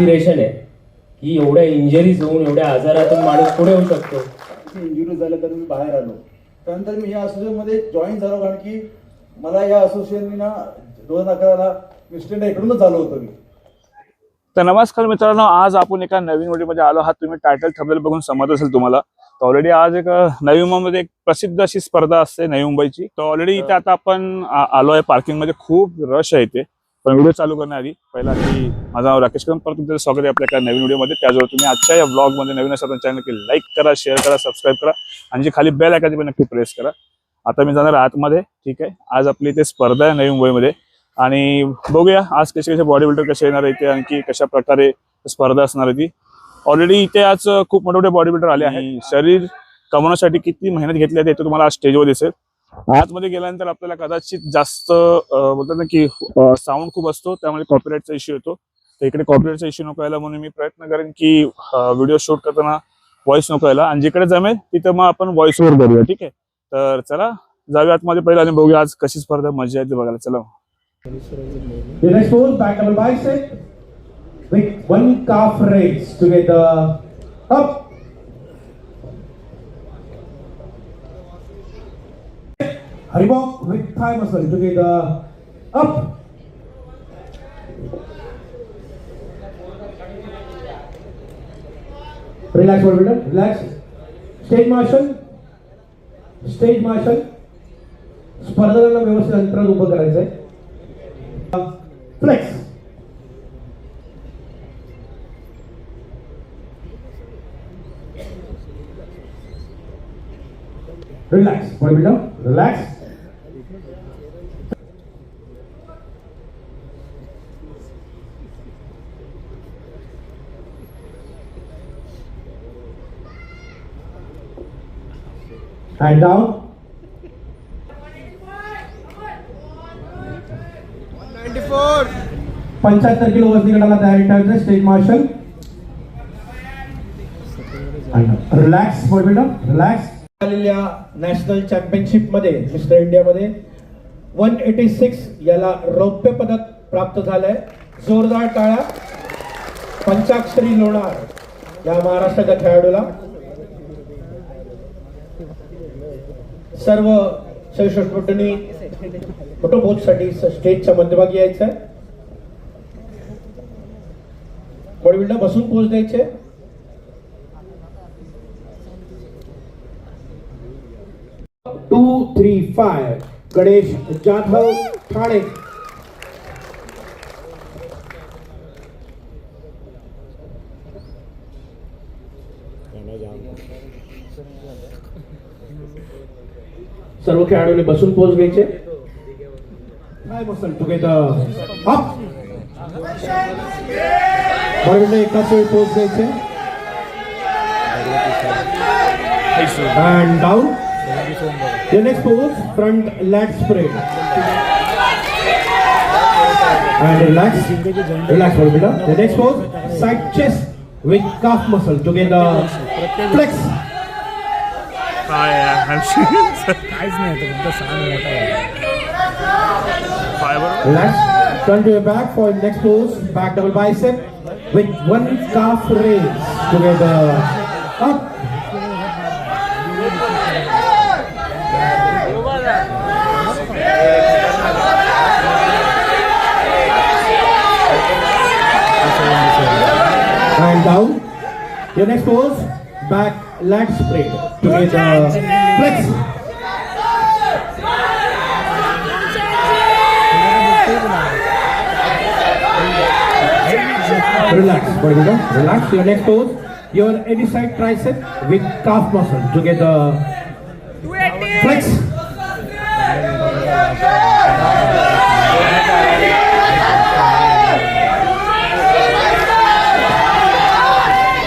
Inspiration आहे की एवढ्या इंजरीज होऊन एवढ्या आजारातून माणूस पुढे होऊ शकतो. इंजुरी झाल्या तर मी बाहेर आलो. त्यानंतर मी या असोसिएशनमध्ये जॉईन झालो कारण की मला या असोसिएशननी ना दोन हजार अकराला मिस्टर इकडूनच झालो होतो मी. तर नमस्कार मित्रांनो आज आपण एका नवीन व्हिडिओमध्ये आलो आहात. तुम्ही टायटल थंबनेल बघून समजत असेल तुम्हाला. तर ऑलरेडी आज एक नवी मुंबईमध्ये एक प्रसिद्ध अशी स्पर्धा असते नवी मुंबईची. तर ऑलरेडी इथे आता आपण आलो आहे. पार्किंगमध्ये खूप रश आहे इथे. पण व्हिडिओ चालू करण्याआधी पहिला की माझं नाव राकेश कदम. परत तुमचं स्वागत आहे आपल्या एका नवीन व्हिडिओमध्ये. त्याजवळ तुम्ही आजच्या या ब्लॉगमध्ये नवीन तर चॅनल की लाईक करा शेअर करा सबस्क्राईब करा. आणि जी खाली बेल ती पण नक्की प्रेस करा. आता मी जाणार आतमध्ये. ठीक आहे? आज आपली इथे स्पर्धा आहे नवी मुंबईमध्ये. आणि बघूया आज कसे कसे बॉडी बिल्डर कसे येणार आहे इथे आणखी कशा प्रकारे स्पर्धा असणार आहे ती. ऑलरेडी इथे आज खूप मोठे मोठे बॉडी बिल्डर आले आहेत. शरीर कमवण्यासाठी किती मेहनत घेतली आहे ते तुम्हाला आज स्टेजवर दिसेल. आतमध्ये गेल्यानंतर आपल्याला कदाचित जास्त बोलतात ना की साऊंड खूप असतो त्यामुळे कॉपीराईटचा इश्यू येतो तर इकडे कॉपीराईटचा इश्यू नको यायला म्हणून मी प्रयत्न करेन की व्हिडिओ शूट करताना व्हॉइस नको यायला आणि जिकडे जमेल तिथं मग आपण व्हॉइस ओव्हर करूया ठीक आहे तर चला जाऊया आतमध्ये पहिला आणि बघूया आज कशी स्पर्धा मजा येते बघायला चला The next pose, back double bicep. With one calf raise together. Up. Haribok with thigh muscle together. Up. Relax, bodybuilder. Relax. Stage motion. Stage motion. स्पर्धकांना व्यवस्थित अंतरात उभं करायचंय Flex. Relax. Bodybuilder, relax. Hand down. पंच्याहत्तर kilo वजनी गटाला तयारी ठेवायचं stage marshal relax bodybuilder relax आलेल्या नॅशनल चॅम्पियनशिपमध्ये मिस्टर इंडियामध्ये वन एटी सिक्स याला रौप्य पदक प्राप्त झालंय. जोरदार टाळ्या पंचाक्षरी लोणार या महाराष्ट्राच्या खेळाडूला. सर्व सशस्त्रपटूंनी फोटोबोटसाठी स्टेजच्या मध्यभागी यायचं आहे बॉडीबिल्डर बसून पोच द्यायचे. Two three five Ganesh Jadhav Thane सर्व खेळाडूंनी बसून पोच घ्यायचे काय टुगेदर एकाच वेळी पोच द्यायचे and down. The next pose, front lat spread. And relax, relax for a bit. The next pose, side chest with calf muscle together. Flex. काहीच नाही तो फक्त सहा मिनिटं Relax. Turn to your back for the next pose, back double bicep with one calf raise together. Up. and down. Your next pose, back lat spread together. Flex. Relax, bodybuilder. Relax. Your next pose, your any side tricep with calf muscle together. Flex.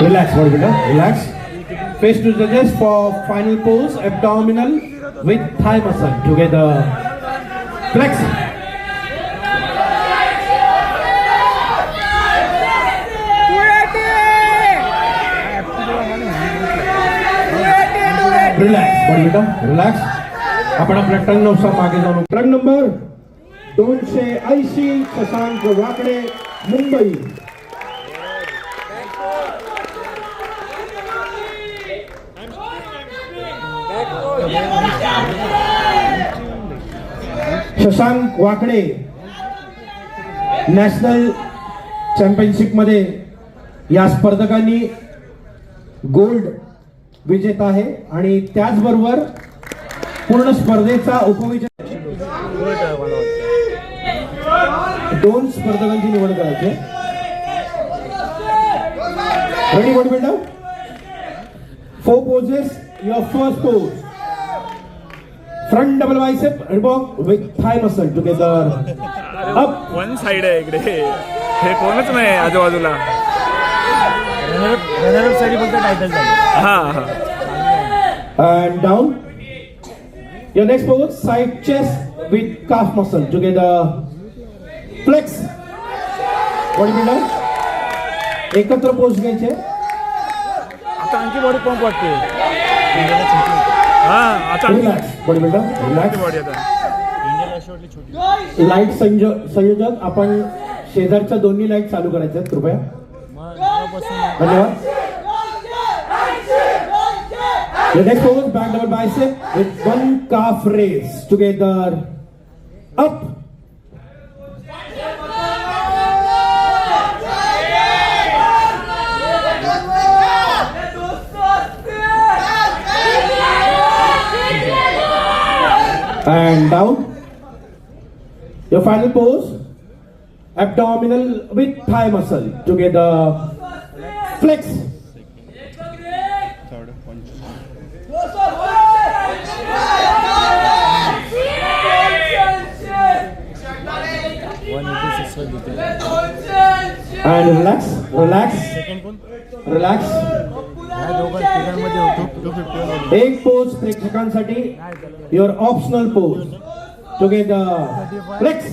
Relax, bodybuilder. Relax. Face to the chest for final pose, abdominal with thigh muscle together. Flex. Relax बरं बेटा relax आपण आपल्या turn नवसा मागे जाऊन turn number दोनशे ऐंशी शशांक वाकडे मुंबई. शशांक वाकडे नॅशनल चॅम्पियनशिपमध्ये या स्पर्धकांनी गोल्ड विजेता आहे आणि त्याचबरोबर पूर्ण स्पर्धेचा उपविजेता दोन स्पर्धकांची निवड करायची ready good builder four poses your first pose front double bicep Reebok with thigh muscle together up one side आहे इकडे. हे कोणच नाही आजूबाजूला. हा हा. And down. Your next pose, side chest with calf muscle. Together. Flex. Bodybuilder. एकत्र पोच घ्यायचे. आता आणखी बॉडी पंप वाटते हा आता रिलॅक्स रिलॅक्स बॉडी आता शेवटली छोटी लाइट संयो संयोजक आपण शेजारच्या दोन्ही लाइट चालू करायच्या कृपया. The next pose, back double bicep with one calf raise together. Up. And down. Your final pose, abdominal with thigh muscle together. Flex and relax relax relax एक पोज प्रेक्षकांसाठी your optional pose two together flex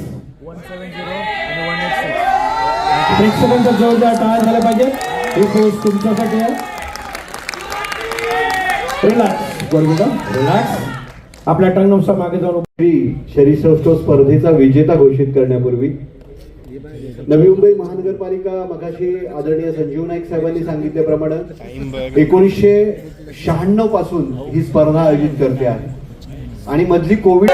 प्रेक्षक जोरदार tyre झाल्या पाहिजे. ही तुमच्यासाठी आहे. Relax बरोबर relax आपल्या मागे जाऊन शरीरसौष्ठव स्पर्धेचा विजेता घोषित करण्यापूर्वी. नवी मुंबई महानगरपालिका मगाशी आदरणीय संजीव नाईक साहेबांनी सांगितल्याप्रमाणे एकोणीसशे शहाण्णवपासून ही स्पर्धा आयोजित करते आहे. आणि मधली कोविड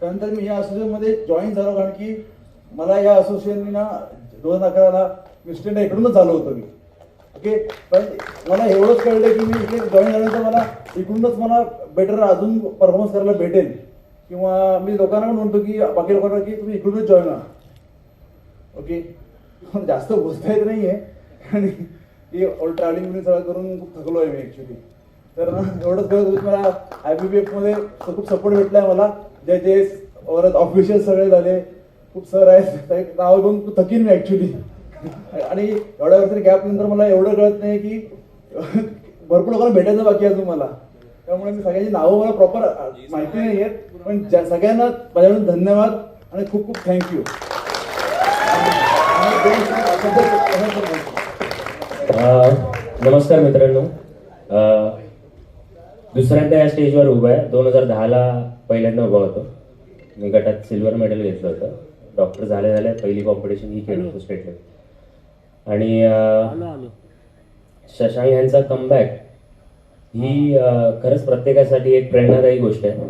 त्यानंतर मी या असोसिएशनमध्ये जॉईन झालो कारण की मला या असोसिएशननी ना दोन हजार अकराला मिस्टंड इकडूनच झालो होतो मी. ओके पण मला एवढंच कळलं की मी इथे जॉईन झाल्यानंतर मला इकडूनच मला बेटर अजून परफॉर्मन्स करायला भेटेल. किंवा मी लोकांना पण म्हणतो की बाकी लोकांना की तुम्ही इकडूनच जॉईन व्हा. ओके जास्त बोलता येत नाही आहे आणि ट्रॅव्हलिंग सगळं करून खूप थकलो आहे मी ॲक्च्युली तर एवढंच करत मला आय बी बी एफमध्ये खूप सपोर्ट भेटला आहे मला. जे जे परत ऑफिशियल सगळे झाले. खूप सर आहेत. नाव घेऊन थकीन मी ॲक्च्युली आणि एवढ्या वर्षाची गॅप नंतर मला एवढं कळत नाही की भरपूर लोकांना भेटायचं बाकी अजून मला. त्यामुळे मी सगळ्यांची नावं मला प्रॉपर माहिती नाही आहेत. पण ज्या सगळ्यांना माझ्याकडून धन्यवाद आणि खूप खूप थँक्यू नमस्कार मित्रांनो. दुसऱ्यांदा या स्टेजवर उभा आहे. दोन हजार दहाला पहिल्यांदा उभा होतो. मी गटात सिल्वर मेडल घेतलं होतं. डॉक्टर झाले झाले पहिली कॉम्पिटिशन ही खेळत होतो स्टेट लेवल आणि शशांक यांचा कमबॅक ही खरंच प्रत्येकासाठी एक प्रेरणादायी गोष्ट आहे.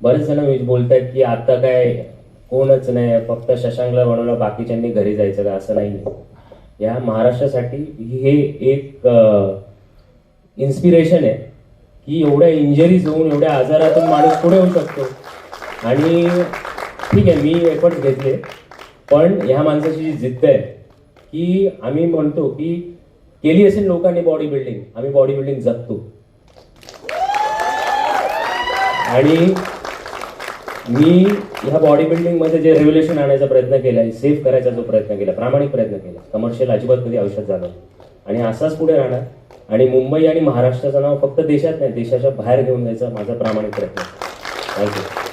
बरेच जण बोलत आहेत की आता काय कोणच नाही. फक्त शशांकला बनवलं बाकीच्यांनी घरी जायचं का? असं नाही या महाराष्ट्रासाठी हे एक इन्स्पिरेशन आहे. की एवढ्या इंजरीज होऊन एवढ्या आजारातून माणूस पुढे होऊ शकतो. आणि ठीक आहे मी एफर्ट्स घेतले. पण ह्या माणसाची जी जिद्द आहे की आम्ही म्हणतो की केली असेल लोकांनी बॉडी बिल्डिंग आम्ही बॉडी बिल्डिंग जगतो. आणि मी ह्या बॉडी बिल्डिंगमध्ये जे रेव्होल्युशन आणायचा प्रयत्न केला आहे सेव्ह करायचा जो प्रयत्न केला प्रामाणिक प्रयत्न केला कमर्शियल अजिबात कधी आयुष्यात झालं आणि असाच पुढे राहणार. आणि मुंबई आणि महाराष्ट्राचं नाव फक्त देशात नाही देशाच्या बाहेर घेऊन जायचा माझा प्रामाणिक प्रयत्न. थँक्यू